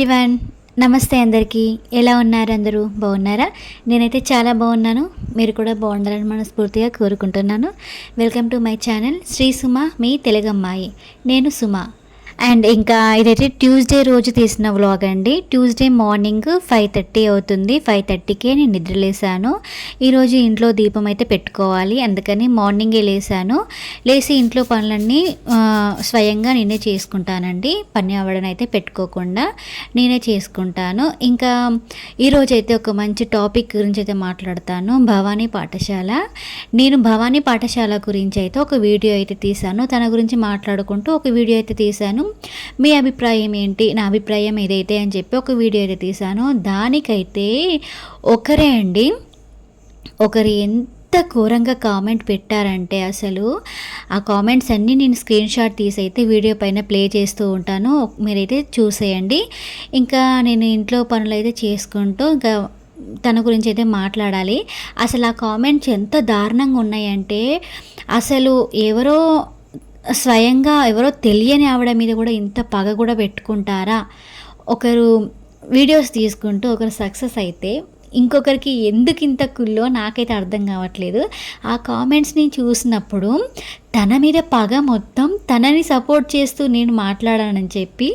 Everyone నమస్తే అందరికీ. ఎలా ఉన్నారు అందరూ? బాగున్నారా? నేనైతే చాలా బాగున్నాను. మీరు కూడా బాగుండాలని మనస్ఫూర్తిగా కోరుకుంటున్నాను. Welcome to my channel Shri Suma మీ తెలుగమ్మాయి. నేను సుమ. అండ్ ఇంకా ఇదైతే ట్యూస్డే రోజు తీసిన వ్లాగ్ అండి. ట్యూస్డే మార్నింగ్ ఫైవ్ థర్టీ అవుతుంది. ఫైవ్ థర్టీకే నేను నిద్రలేసాను ఈరోజు ఇంట్లో దీపం అయితే పెట్టుకోవాలి. అందుకని మార్నింగే లేసాను లేచి ఇంట్లో పనులన్నీ స్వయంగా నేనే చేసుకుంటానండి. పని అవ్వడం అయితే పెట్టుకోకుండా నేనే చేసుకుంటాను. ఇంకా ఈరోజు అయితే ఒక మంచి టాపిక్ గురించి అయితే మాట్లాడతాను. భవానీ పాఠశాల. నేను భవానీ పాఠశాల గురించి అయితే ఒక వీడియో అయితే తీశాను. తన గురించి మాట్లాడుకుంటూ ఒక వీడియో అయితే తీశాను. మీ అభిప్రాయం ఏంటి? నా అభిప్రాయం ఏదైతే అని చెప్పి ఒక వీడియో అయితే తీశాను. దానికైతే ఒకరే అండి. ఒకరు ఎంత ఘోరంగా కామెంట్ పెట్టారంటే అసలు ఆ కామెంట్స్ అన్నీ నేను స్క్రీన్ షాట్ తీసి అయితే వీడియో పైన ప్లే చేస్తూ ఉంటాను. మీరైతే చూసేయండి. ఇంకా నేను ఇంట్లో పనులు అయితే చేసుకుంటూ ఇంకా తన గురించి అయితే మాట్లాడాలి. అసలు ఆ కామెంట్స్ ఎంత దారుణంగా ఉన్నాయంటే అసలు ఎవరో స్వయంగా ఎవరో తెలియని ఆవిడ మీద కూడా ఇంత పగ కూడా పెట్టుకుంటారా? ఒకరు వీడియోస్ తీసుకుంటూ ఒకరు సక్సెస్ అయితే ఇంకొకరికి ఎందుకు ఇంత కుల్లో నాకైతే అర్థం కావట్లేదు. ఆ కామెంట్స్ని చూసినప్పుడు తన మీద పగ మొత్తం తనని సపోర్ట్ చేస్తూ నేను మాట్లాడానని చెప్పి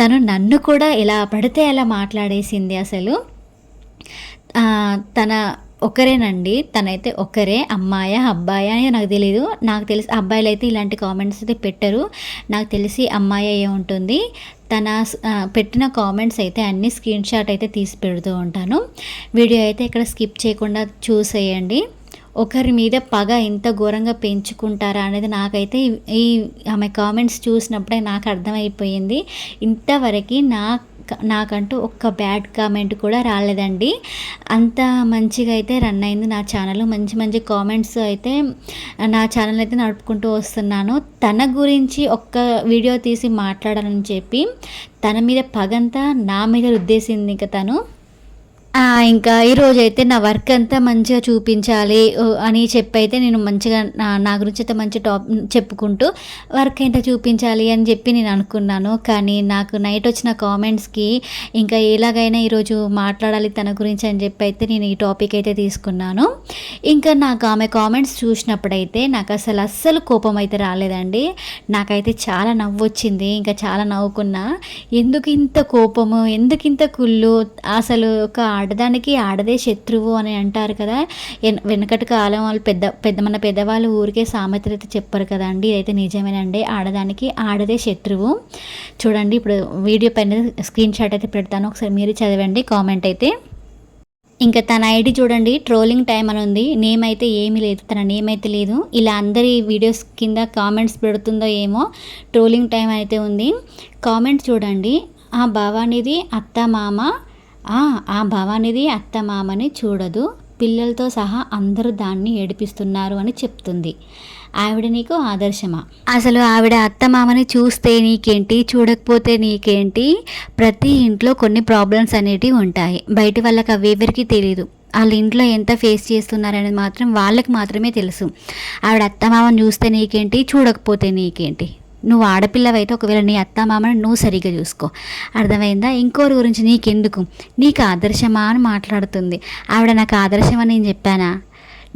తను నన్ను కూడా ఎలా పడితే అలా మాట్లాడేసింది అసలు. తన ఒకరేనండి. తనైతే ఒకరే అమ్మాయ అబ్బాయి అని నాకు తెలియదు నాకు తెలిసి అబ్బాయిలు అయితే ఇలాంటి కామెంట్స్ అయితే పెట్టరు. నాకు తెలిసి అమ్మాయి అయ్యే ఉంటుంది తన పెట్టిన కామెంట్స్ అయితే అన్ని స్క్రీన్ షాట్ అయితే తీసి పెడుతూ ఉంటాను. వీడియో అయితే ఇక్కడ స్కిప్ చేయకుండా చూసేయండి. ఒకరి మీద పగ ఇంత ఘోరంగా పెంచుకుంటారా అనేది నాకైతే ఈ- ఈ ఆమె కామెంట్స్ చూసినప్పుడే నాకు అర్థమైపోయింది. ఇంతవరకు నా నాకంటూ ఒక్క బ్యాడ్ కామెంట్ కూడా రాలేదండి. అంత మంచిగా అయితే రన్ అయింది నా ఛానల్. మంచి మంచి కామెంట్స్ అయితే నా ఛానల్ అయితే నడుపుకుంటూ వస్తున్నాను. తన గురించి ఒక్క వీడియో తీసి మాట్లాడాలని చెప్పి తన మీద పగంతా నా మీద రుద్దేసింది ఇంకా తను. ఇంకా ఈరోజు అయితే నా వర్క్ అంతా మంచిగా చూపించాలి ఓ, అని చెప్పి అయితే నేను మంచిగా నా నా గురించి అయితే మంచి టాప్ చెప్పుకుంటూ వర్క్ అయితే చూపించాలి అని చెప్పి నేను అనుకున్నాను. కానీ నాకు నైట్ వచ్చిన కామెంట్స్కి ఇంకా ఎలాగైనా ఈరోజు మాట్లాడాలి తన గురించి అని చెప్పి అయితే నేను ఈ టాపిక్ అయితే తీసుకున్నాను. ఇంకా నాకు ఆమె కామెంట్స్ చూసినప్పుడైతే నాకు అసలు అస్సలు కోపం అయితే రాలేదండి. నాకైతే చాలా నవ్వు వచ్చింది ఇంకా చాలా నవ్వుకున్నా ఎందుకు ఇంత కోపము? ఎందుకు ఇంత కుళ్ళు? అసలు ఒక ఆడదానికి ఆడదే శత్రువు అని అంటారు కదా. వెనకటి కాలం వాళ్ళు పెద్ద పెద్ద మన పెద్దవాళ్ళు ఊరికే సామెతలు అయితే చెప్పారు కదండి ఇదైతే నిజమేనండి. ఆడదానికి ఆడదే శత్రువు. చూడండి ఇప్పుడు వీడియో పైన స్క్రీన్ షాట్ అయితే పెడతాను. ఒకసారి మీరు చదవండి కామెంట్ అయితే. ఇంకా తన ఐడి చూడండి ట్రోలింగ్ టైం అని ఉంది. నేమ్ అయితే ఏమీ లేదు తన నేమ్ అయితే లేదు. ఇలా అందరి వీడియోస్ కింద కామెంట్స్ పెడుతుందో ఏమో ట్రోలింగ్ టైం అయితే ఉంది. కామెంట్స్ చూడండి. ఆ భవానిది అత్త మామ ఆ, ఆ భవానిది అత్త మామని చూడదు. పిల్లలతో సహా అందరూ దాన్ని ఏడిపిస్తున్నారు అని చెప్తుంది. ఆవిడ నీకు ఆదర్శమా? అసలు ఆవిడ అత్తమామని చూస్తే నీకేంటి? చూడకపోతే నీకేంటి? ప్రతి ఇంట్లో కొన్ని ప్రాబ్లమ్స్ అనేటివి ఉంటాయి. బయట వాళ్ళకి అవి ఎవరికి తెలియదు వాళ్ళ ఇంట్లో ఎంత ఫేస్ చేస్తున్నారనేది మాత్రం వాళ్ళకి మాత్రమే తెలుసు. ఆవిడ అత్తమామని చూస్తే నీకేంటి? చూడకపోతే నీకేంటి? నువ్వు ఆడపిల్లవైతే ఒకవేళ నీ అత్త మామని నువ్వు సరిగ్గా చూసుకో. అర్థమైందా? ఇంకోరి గురించి నీకెందుకు? నీకు ఆదర్శమా అని మాట్లాడుతుంది. ఆవిడ నాకు ఆదర్శం అని నేను చెప్పానా?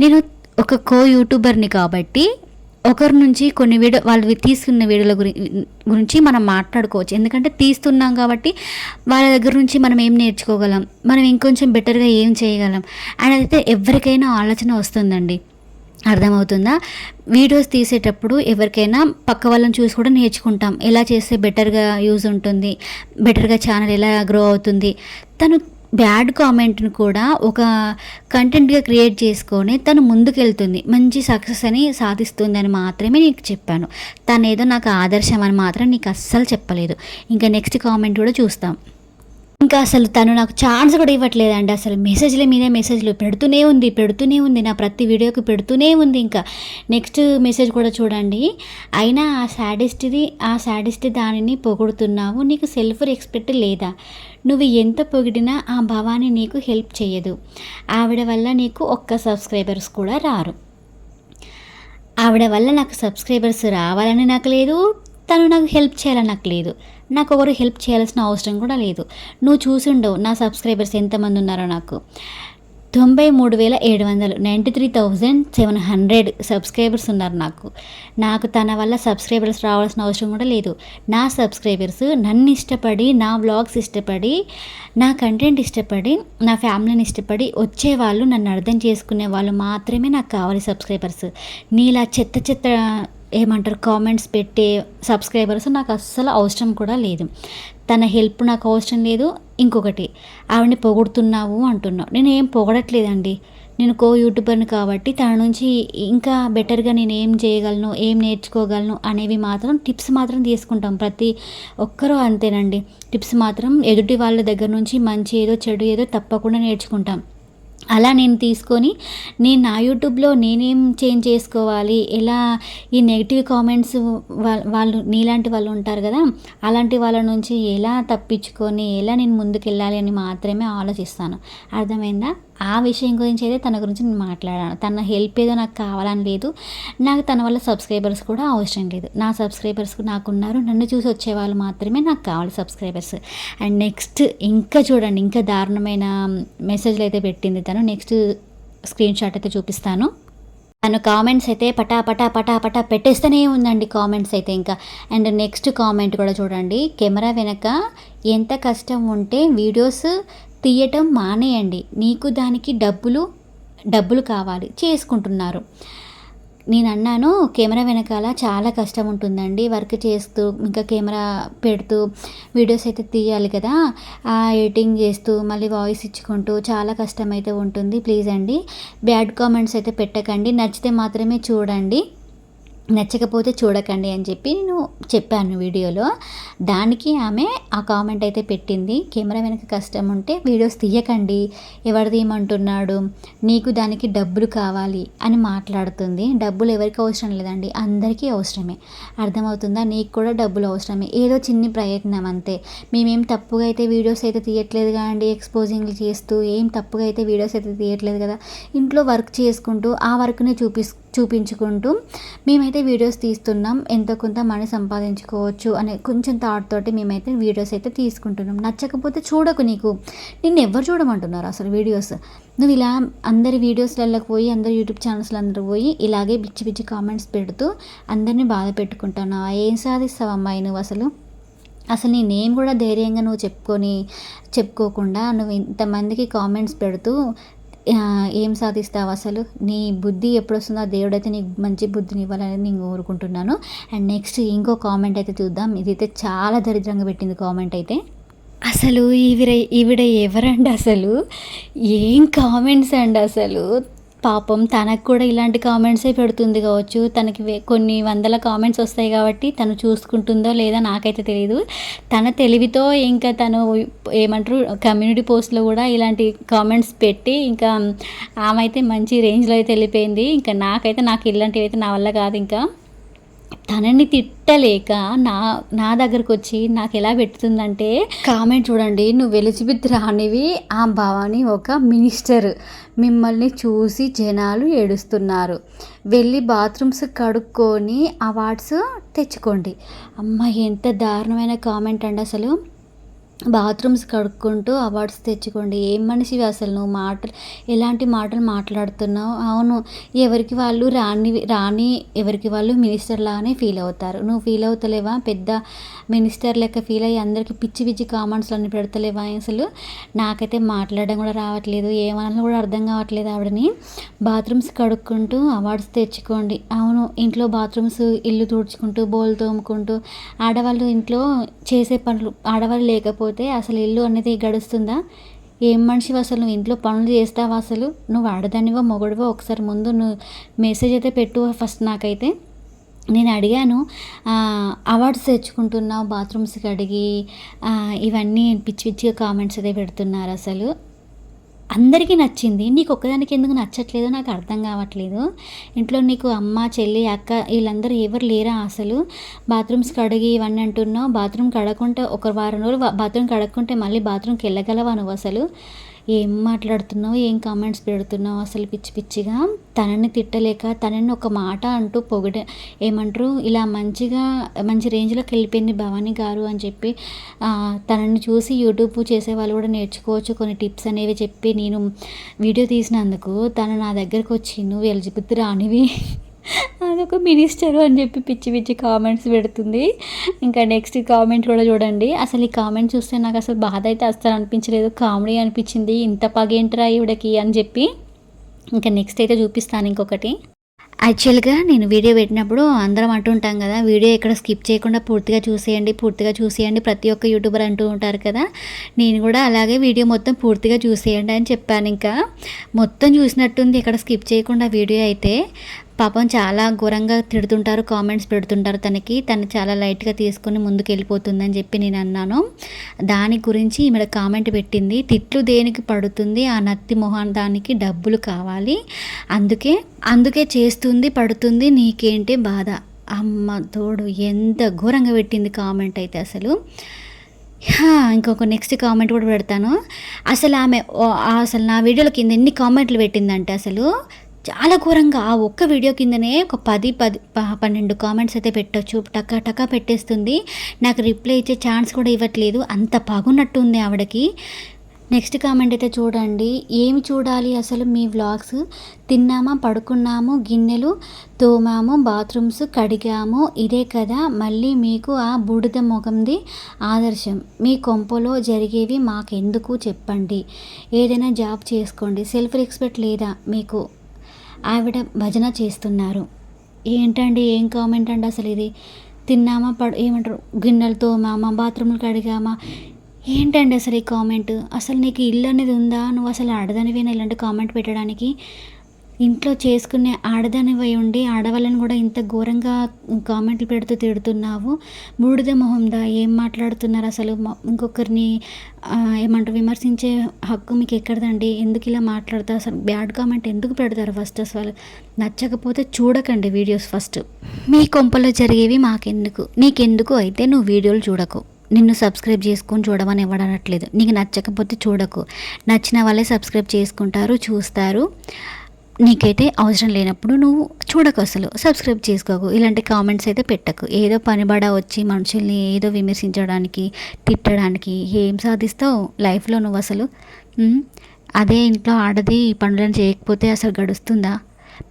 నేను ఒక కో యూట్యూబర్ని కాబట్టి ఒకరి నుంచి కొన్ని వీడియో వాళ్ళు తీసుకున్న వీడియోల గురి గురించి మనం మాట్లాడుకోవచ్చు. ఎందుకంటే తీస్తున్నాం కాబట్టి వాళ్ళ దగ్గర నుంచి మనం ఏం నేర్చుకోగలం? మనం ఇంకొంచెం బెటర్గా ఏం చేయగలం? అండ్ అయితే ఎవరికైనా ఆలోచన వస్తుందండి. అర్థమవుతుందా? వీడియోస్ తీసేటప్పుడు ఎవరికైనా పక్క వాళ్ళని చూసి కూడా నేర్చుకుంటాం. ఎలా చేస్తే బెటర్గా యూజ్ ఉంటుంది? బెటర్గా ఛానల్ ఎలా గ్రో అవుతుంది? తను బ్యాడ్ కామెంట్ని కూడా ఒక కంటెంట్గా క్రియేట్ చేసుకొని తను ముందుకెళ్తుంది. మంచి సక్సెస్ అని సాధిస్తుంది అని మాత్రమే నీకు చెప్పాను. తను ఏదో నాకు ఆదర్శం అని మాత్రం నీకు అస్సలు చెప్పలేదు. ఇంకా నెక్స్ట్ కామెంట్ కూడా చూస్తాం. ఇంకా అసలు తను నాకు ఛాన్స్ కూడా ఇవ్వట్లేదండి. అసలు మెసేజ్ల మీద మెసేజ్లు పెడుతూనే ఉంది పెడుతూనే ఉంది. నా ప్రతి వీడియోకి పెడుతూనే ఉంది ఇంకా. నెక్స్ట్ మెసేజ్ కూడా చూడండి. అయినా ఆ శాడిస్ట్ది ఆ శాడిస్ట్ దానిని పొగుడుతున్నావు. నీకు సెల్ఫ్ రెస్పెక్ట్ లేదా. నువ్వు ఎంత పొగిడినా ఆ భవాని నీకు హెల్ప్ చేయదు. ఆవిడ వల్ల నీకు ఒక్క సబ్స్క్రైబర్స్ కూడా రారు. ఆవిడ వల్ల నాకు సబ్స్క్రైబర్స్ రావాలని నాకు లేదు. తను నాకు హెల్ప్ చేయాలని నాకు లేదు. నాకు ఒకరు హెల్ప్ చేయాల్సిన అవసరం కూడా లేదు. నువ్వు చూసుండవు నా సబ్స్క్రైబర్స్ ఎంతమంది ఉన్నారో నాకు. తొంభై మూడు వేల ఏడు వందలు ninety three thousand seven hundred subscribers ఉన్నారు నాకు. నాకు తన వల్ల సబ్స్క్రైబర్స్ రావాల్సిన అవసరం కూడా లేదు. నా సబ్స్క్రైబర్స్ నన్ను ఇష్టపడి నా వ్లాగ్స్ ఇష్టపడి నా కంటెంట్ ఇష్టపడి నా ఫ్యామిలీని ఇష్టపడి వచ్చేవాళ్ళు నన్ను అర్థం చేసుకునే వాళ్ళు మాత్రమే నాకు కావాలి సబ్స్క్రైబర్స్. నీలా చెత్త చెత్త ఏమంటారు కామెంట్స్ పెట్టే సబ్స్క్రైబర్స్ నాకు అస్సలు అవసరం కూడా లేదు. తన హెల్ప్ నాకు అవసరం లేదు. ఇంకొకటి ఆవిడని పొగుడుతున్నావు అంటున్నావు. నేను ఏం పొగడట్లేదండి. నేను కో యూట్యూబర్ని కాబట్టి తన నుంచి ఇంకా బెటర్గా నేను ఏం చేయగలను ఏం నేర్చుకోగలను అనేవి మాత్రం టిప్స్ మాత్రం తీసుకుంటాం. ప్రతి ఒక్కరూ అంతేనండి. టిప్స్ మాత్రం ఎదుటి వాళ్ళ దగ్గర నుంచి మంచి ఏదో చెడు ఏదో తప్పకుండా నేర్చుకుంటాం. అలా నేను తీసుకొని నేను నా యూట్యూబ్లో నేనేం చేంజ్ చేసుకోవాలి ఎలా ఈ నెగిటివ్ కామెంట్స్ వాళ్ళు నీలాంటి వాళ్ళు ఉంటారు కదా అలాంటి వాళ్ళ నుంచి ఎలా తప్పించుకొని ఎలా నేను ముందుకు వెళ్ళాలి అని మాత్రమే ఆలోచిస్తాను. అర్థమైందా? ఆ విషయం గురించి అయితే తన గురించి నేను మాట్లాడాను. తన హెల్ప్ ఏదో నాకు కావాలని లేదు. నాకు తన వల్ల సబ్స్క్రైబర్స్ కూడా అవసరం లేదు. నా సబ్స్క్రైబర్స్ నాకున్నారు. నన్ను చూసి వచ్చే వాళ్ళు మాత్రమే నాకు కావాలి సబ్స్క్రైబర్స్. అండ్ నెక్స్ట్ ఇంకా చూడండి ఇంకా దారుణమైన మెసేజ్లు అయితే పెట్టింది తను. నెక్స్ట్ స్క్రీన్ షాట్ అయితే చూపిస్తాను. తను కామెంట్స్ అయితే పటా పటా పటా పటా పెట్టేస్తూనే ఉందండి కామెంట్స్ అయితే ఇంకా. అండ్ నెక్స్ట్ కామెంట్ కూడా చూడండి. కెమెరా వెనక ఎంత కష్టం ఉంటే వీడియోస్ తీయటం మానేయండి. నీకు దానికి డబ్బులు డబ్బులు కావాలి. చేసుకుంటున్నారు. నేను అన్నాను కెమెరా వెనకాల చాలా కష్టం ఉంటుందండి. వర్క్ చేస్తూ ఇంకా కెమెరా పెడుతూ వీడియోస్ అయితే తీయాలి కదా. ఆ ఎడిటింగ్ చేస్తూ మళ్ళీ వాయిస్ ఇచ్చుకుంటూ చాలా కష్టం అయితే ఉంటుంది. ప్లీజ్ అండి. బ్యాడ్ కామెంట్స్ అయితే పెట్టకండి. నచ్చితే మాత్రమే చూడండి. నచ్చకపోతే చూడకండి అని చెప్పి నేను చెప్పాను వీడియోలో. దానికి ఆమె ఆ కామెంట్ అయితే పెట్టింది కెమెరా వెనక కష్టం ఉంటే వీడియోస్ తీయకండి ఎవరు తీయమంటున్నాడు నీకు దానికి డబ్బులు కావాలి అని మాట్లాడుతుంది. డబ్బులు ఎవరికి అవసరం లేదండి అందరికీ అవసరమే. అర్థమవుతుందా? నీకు కూడా డబ్బులు అవసరమే. ఏదో చిన్ని ప్రయత్నం అంతే. మేమేం తప్పుగా అయితే వీడియోస్ అయితే తీయట్లేదు కాండి ఎక్స్పోజింగ్లు చేస్తూ ఏం తప్పుగా అయితే వీడియోస్ అయితే తీయట్లేదు కదా. ఇంట్లో వర్క్ చేసుకుంటూ ఆ వర్క్ని చూపిస్తూ చూపించుకుంటూ మేమైతే వీడియోస్ తీస్తున్నాం. ఎంతో కొంత మనీ సంపాదించుకోవచ్చు అనే కొంచెం థాట్ తోటి మేమైతే వీడియోస్ అయితే తీసుకుంటున్నాం. నచ్చకపోతే చూడకు నీకు. నిన్ను ఎవరు చూడమంటున్నారు అసలు వీడియోస్ నువ్వు ఇలా అందరి వీడియోస్లలోకి పోయి అందరి యూట్యూబ్ ఛానల్స్లో అందరూ పోయి ఇలాగే పిచ్చి పిచ్చి కామెంట్స్ పెడుతూ అందరినీ బాధ పెట్టుకుంటున్నావు? ఏం సాధిస్తావు అమ్మాయి నువ్వు అసలు? అసలు నీ నేమ్ కూడా ధైర్యంగా నువ్వు చెప్పుకొని చెప్పుకోకుండా నువ్వు ఇంతమందికి కామెంట్స్ పెడుతూ ఏం సాధిస్తావు అసలు? నీ బుద్ధి ఎప్పుడు వస్తుందో దేవుడైతే నీకు మంచి బుద్ధిని ఇవ్వాలని నేను కోరుకుంటున్నాను. అండ్ నెక్స్ట్ ఇంకో కామెంట్ అయితే చూద్దాం. ఇదైతే చాలా దరిద్రంగా పెట్టింది కామెంట్ అయితే. అసలు ఈవిడ ఈవిడ ఎవరండి అసలు? ఏం కామెంట్స్ అండి అసలు? పాపం తనకు కూడా ఇలాంటి కామెంట్సే పెడుతుంది కావచ్చు. తనకి కొన్ని వందల కామెంట్స్ వస్తాయి కాబట్టి తను చూసుకుంటుందో లేదా నాకైతే తెలియదు తన తెలివితో ఇంకా తను ఏమంటారు కమ్యూనిటీ పోస్ట్లో కూడా ఇలాంటి కామెంట్స్ పెట్టి ఇంకా ఆమె అయితే మంచి రేంజ్లో అయితే వెళ్ళిపోయింది. ఇంకా నాకైతే నాకు ఇలాంటివి అయితే నా వల్ల కాదు ఇంకా. తనని తిట్టలేక నా నా దగ్గరకు వచ్చి నాకు ఎలా పెడుతుందంటే కామెంట్ చూడండి నువ్వు ఎలిజబెత్ రానివి ఆ భవాని ఒక మినిస్టర్. మిమ్మల్ని చూసి జనాలు ఏడుస్తున్నారు. వెళ్ళి బాత్రూమ్స్ కడుక్కొని అవార్డ్స్ తెచ్చుకోండి. అమ్మ ఎంత దారుణమైన కామెంట్ అండి అసలు. బాత్రూమ్స్ కడుక్కుంటూ అవార్డ్స్ తెచ్చుకోండి. ఏం మనిషివి అసలు నువ్వు మాటలు ఎలాంటి మాటలు మాట్లాడుతున్నావు? అవును ఎవరికి వాళ్ళు రాని రాని ఎవరికి వాళ్ళు మినిస్టర్ లాగానే ఫీల్ అవుతారు. నువ్వు ఫీల్ అవుతలేవా? పెద్ద మినిస్టర్ లెక్క ఫీల్ అయ్యి అందరికీ పిచ్చి పిచ్చి కామెంట్స్ అన్ని పెడతలేవా అసలు? నాకైతే మాట్లాడడం కూడా రావట్లేదు. ఏమన్నా కూడా అర్థం కావట్లేదు ఆవిడని. బాత్రూమ్స్ కడుక్కుంటూ అవార్డ్స్ తెచ్చుకోండి. అవును ఇంట్లో బాత్రూమ్స్ ఇల్లు తుడుచుకుంటూ బోల్ తోముకుంటూ ఆడవాళ్ళు ఇంట్లో చేసే పనులు ఆడవాళ్ళు లేకపోతే లేకపోతే అసలు ఇల్లు అనేది గడుస్తుందా? ఏం మనిషి అసలు నువ్వు ఇంట్లో పనులు చేస్తావా అసలు? నువ్వు ఆడదానివో మొగడువో ఒకసారి ముందు నువ్వు మెసేజ్ అయితే పెట్టు ఫస్ట్ నాకైతే. నేను అడిగాను అవార్డ్స్ తెచ్చుకుంటున్నావు బాత్రూమ్స్కి అడిగి ఇవన్నీ పిచ్చి పిచ్చిగా కామెంట్స్ అయితే పెడుతున్నారు అసలు. అందరికీ నచ్చింది. నీకు ఒక్కదానికి ఎందుకు నచ్చట్లేదో నాకు అర్థం కావట్లేదు. ఇంట్లో నీకు అమ్మ చెల్లి అక్క వీళ్ళందరూ ఎవరు లేరా అసలు? బాత్రూమ్స్ కడిగి ఇవన్నీ అంటున్నావు. బాత్రూమ్ కడకుంటే ఒక వారం రోజులు బాత్రూమ్ కడగకుంటే మళ్ళీ బాత్రూమ్కి వెళ్ళగలవా నువ్వు అసలు? ఏం మాట్లాడుతున్నావు? ఏం కామెంట్స్ పెడుతున్నావు? అసలు పిచ్చి పిచ్చిగా తనని తిట్టలేక తనని ఒక మాట అంటూ పొగిడ ఏమంటారు? ఇలా మంచిగా మంచి రేంజ్లోకి వెళ్ళిపోయింది భవానీ గారు అని చెప్పి తనని చూసి యూట్యూబ్ చేసే వాళ్ళు కూడా నేర్చుకోవచ్చు. కొన్ని టిప్స్ అనేవి చెప్పి నేను వీడియో తీసినందుకు తను నా దగ్గరకు వచ్చి నువ్వు ఎలిజిబుద్ధి రానివి. అదొక మినిస్టర్ అని చెప్పి పిచ్చి పిచ్చి కామెంట్స్ పెడుతుంది. ఇంకా నెక్స్ట్ కామెంట్ కూడా చూడండి. అసలు ఈ కామెంట్ చూస్తే నాకు అసలు బాధ అయితే అస్సలు అనిపించలేదు. కామెడీ అనిపించింది. ఇంత పగేంట్రా ఈవిడకి అని చెప్పి. ఇంకా నెక్స్ట్ అయితే చూపిస్తాను ఇంకొకటి. యాక్చువల్గా నేను వీడియో పెట్టినప్పుడు అందరం అంటుంటాం కదా వీడియో ఎక్కడ స్కిప్ చేయకుండా పూర్తిగా చూసేయండి పూర్తిగా చూసేయండి ప్రతి ఒక్క యూట్యూబర్ అంటూ ఉంటారు కదా. నేను కూడా అలాగే వీడియో మొత్తం పూర్తిగా చూసేయండి అని చెప్పాను ఇంకా. మొత్తం చూసినట్టుంది ఇక్కడ స్కిప్ చేయకుండా వీడియో అయితే. పాపం చాలా ఘోరంగా తిడుతుంటారు కామెంట్స్ పెడుతుంటారు తనకి. తను చాలా లైట్గా తీసుకొని ముందుకు వెళ్ళిపోతుందని చెప్పి నేను అన్నాను. దాని గురించి ఈమె కామెంట్ పెట్టింది తిట్లు దేనికి పడుతుంది? ఆ నత్తి మొహం దానికి డబ్బులు కావాలి. అందుకే అందుకే చేస్తుంది పడుతుంది నీకేంటి బాధ. అమ్మ తోడు ఎంత ఘోరంగా పెట్టింది కామెంట్ అయితే అసలు. హా, ఇంకొక నెక్స్ట్ కామెంట్ కూడా పెడతాను. అసలు ఆమె అసలు నా వీడియోల కింద ఎన్ని కామెంట్లు పెట్టిందంటే అసలు చాలా ఘోరంగా ఆ ఒక్క వీడియో కిందనే ఒక పది పది ప- పన్నెండు కామెంట్స్ అయితే పెట్టొచ్చు. టకా టకా పెట్టేస్తుంది. నాకు రిప్లై ఇచ్చే ఛాన్స్ కూడా ఇవ్వట్లేదు. అంత బాగున్నట్టు ఉంది ఆవిడకి. నెక్స్ట్ కామెంట్ అయితే చూడండి. ఏమి చూడాలి అసలు మీ వ్లాగ్స్ తిన్నామా పడుకున్నాము గిన్నెలు తోమాము బాత్రూమ్స్ కడిగాము. ఇదే కదా మళ్ళీ మీకు ఆ బూడిద ముఖంది ఆదర్శం. మీ కొంపలో జరిగేవి మాకెందుకు చెప్పండి. ఏదైనా జాబ్ చేసుకోండి. సెల్ఫ్ రెస్పెక్ట్ లేదా మీకు? ఆవిడ భజన చేస్తున్నారు. ఏంటండి ఏం కామెంట్ అండి అసలు ఇది? తిన్నామా? పడు ఏమంటారు? గిన్నెలతో మామా బాత్రూమ్లు కడిగామా ఏంటండి అసలు ఈ కామెంట్? అసలు నీకు ఇల్లు అనేది ఉందా? నువ్వు అసలు అడదనివేనా ఇలాంటి కామెంట్ పెట్టడానికి? ఇంట్లో చేసుకునే ఆడదానివై ఉండి ఆడవాళ్ళని కూడా ఇంత ఘోరంగా కామెంట్లు పెడుతూ తిడుతున్నావు. బూడిద మొహందా? ఏం మాట్లాడుతున్నారు అసలు? ఇంకొకరిని ఏమంటారు విమర్శించే హక్కు మీకు ఎక్కడదండి? ఎందుకు ఇలా మాట్లాడతారు అసలు బ్యాడ్ కామెంట్ ఎందుకు పెడతారు ఫస్ట్ అసలు నచ్చకపోతే చూడకండి వీడియోస్ ఫస్ట్. మీ కొంపలో జరిగేవి మాకెందుకు? నీకెందుకు అయితే నువ్వు వీడియోలు చూడకు. నిన్ను సబ్స్క్రైబ్ చేసుకొని చూడమని ఇవ్వడనట్లేదు నీకు నచ్చకపోతే చూడకు. నచ్చిన వాళ్ళే సబ్స్క్రైబ్ చేసుకుంటారు చూస్తారు. నీకైతే అవసరం లేనప్పుడు నువ్వు చూడకు అసలు. సబ్స్క్రైబ్ చేసుకోకు. ఇలాంటి కామెంట్స్ అయితే పెట్టకు. ఏదో పనిబడ వచ్చి మనుషుల్ని ఏదో విమర్శించడానికి తిట్టడానికి ఏం సాధిస్తావు లైఫ్లో నువ్వు అసలు? అదే ఇంట్లో ఆడది పనులను చేయకపోతే అసలు గడుస్తుందా?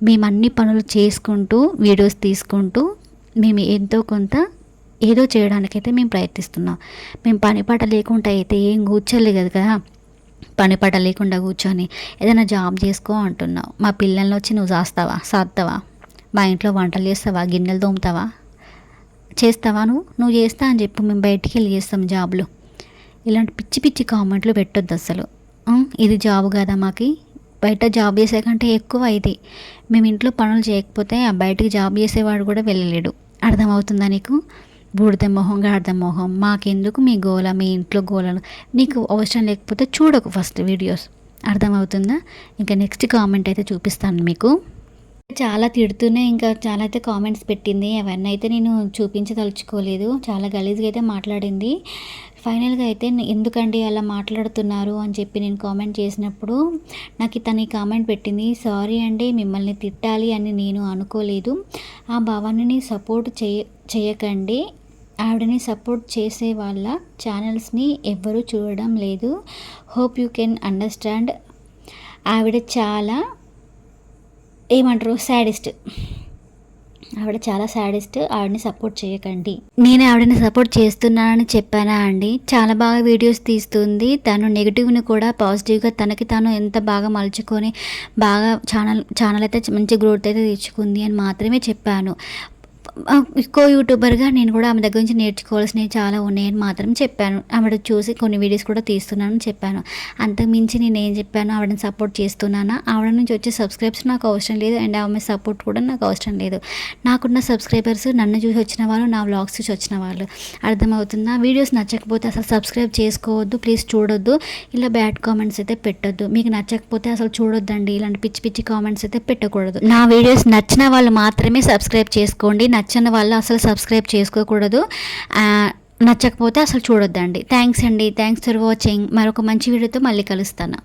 మేము అన్ని పనులు చేసుకుంటూ వీడియోస్ తీసుకుంటూ మేము ఎంతో కొంత ఏదో చేయడానికైతే మేము ప్రయత్నిస్తున్నాం. మేము పని పాట లేకుండా అయితే ఏం కూర్చోలేదు కదా కదా. పని పట లేకుండా కూర్చొని ఏదైనా జాబ్ చేసుకో అంటున్నావు. మా పిల్లల్ని వచ్చి నువ్వు చేస్తావా సాస్తావా మా ఇంట్లో వంటలు చేస్తావా? గిన్నెలు తోముతావా? చేస్తావా నువ్వు? నువ్వు చేస్తా అని చెప్పు మేము బయటికి వెళ్ళి చేస్తాం జాబ్లు. ఇలాంటి పిచ్చి పిచ్చి కామెంట్లు పెట్టొద్దు అసలు. ఇది జాబ్ కదా మాకి. బయట జాబ్ చేసే కంటే ఎక్కువ ఇది. మేము ఇంట్లో పనులు చేయకపోతే ఆ బయటికి జాబ్ చేసేవాడు కూడా వెళ్ళలేడు. అర్థమవుతుందా నీకు? బూడిద మొహం గాడిద మొహం మాకెందుకు మీ గోల మీ ఇంట్లో గోలను నీకు అవసరం లేకపోతే చూడకు ఫస్ట్ వీడియోస్. అర్థమవుతుందా? ఇంకా నెక్స్ట్ కామెంట్ అయితే చూపిస్తాను మీకు. చాలా తిడుతూనే ఇంకా చాలా అయితే కామెంట్స్ పెట్టింది. అవన్నీ అయితే నేను చూపించదలుచుకోలేదు. చాలా గలీజ్గా అయితే మాట్లాడింది. ఫైనల్గా అయితే ఎందుకండి అలా మాట్లాడుతున్నారు అని చెప్పి నేను కామెంట్ చేసినప్పుడు నాకు తను ఈ కామెంట్ పెట్టింది సారీ అండి మిమ్మల్ని తిట్టాలి అని నేను అనుకోలేదు. ఆ భావాన్ని సపోర్ట్ చేయ చేయకండి. ఆవిడని సపోర్ట్ చేసే వాళ్ళ ఛానల్స్ని ఎవ్వరూ చూడడం లేదు. Hope you can understand. ఆవిడ చాలా ఏమంటారు? శాడిస్ట్ ఆవిడ చాలా సాడిస్ట్. ఆవిడని సపోర్ట్ చేయకండి. నేను ఆవిడని సపోర్ట్ చేస్తున్నానని చెప్పానా అండి? చాలా బాగా వీడియోస్ తీస్తుంది. తను నెగిటివ్ని కూడా పాజిటివ్గా తనకి తాను ఎంత బాగా మలుచుకొని బాగా ఛానల్ ఛానల్ అయితే మంచి గ్రోత్ అయితే తెచ్చుకుంది అని మాత్రమే చెప్పాను. ఇంకో యూట్యూబర్గా నేను కూడా ఆమె దగ్గర నుంచి నేర్చుకోవాల్సినవి చాలా ఉన్నాయని మాత్రం చెప్పాను. ఆవిడ చూసి కొన్ని వీడియోస్ కూడా తీస్తున్నానని చెప్పాను. అంతకుమించి నేను ఏం చెప్పాను? ఆవిడని సపోర్ట్ చేస్తున్నానా? ఆవిడ నుంచి వచ్చే సబ్స్క్రైబ్స్ నాకు అవసరం లేదు అండ్ ఆమె సపోర్ట్ కూడా నాకు అవసరం లేదు. నాకున్న సబ్స్క్రైబర్స్ నన్ను చూసి వచ్చిన వాళ్ళు నా వ్లాగ్స్ చూసి వచ్చిన వాళ్ళు. అర్థమవుతుందా? వీడియోస్ నచ్చకపోతే అసలు సబ్స్క్రైబ్ చేసుకోవద్దు ప్లీజ్ చూడొద్దు. ఇలా బ్యాడ్ కామెంట్స్ అయితే పెట్టొద్దు. మీకు నచ్చకపోతే అసలు చూడొద్దండి. ఇలాంటి పిచ్చి పిచ్చి కామెంట్స్ అయితే పెట్టకూడదు. నా వీడియోస్ నచ్చిన వాళ్ళు మాత్రమే సబ్స్క్రైబ్ చేసుకోండి. నచ్చని వాళ్ళు అసలు సబ్స్క్రైబ్ చేసుకోకూడదు. నచ్చకపోతే అసలు చూడొద్దండి. థ్యాంక్స్ అండి. Thanks for watching. మరొక మంచి వీడియోతో మళ్ళీ కలుస్తాను.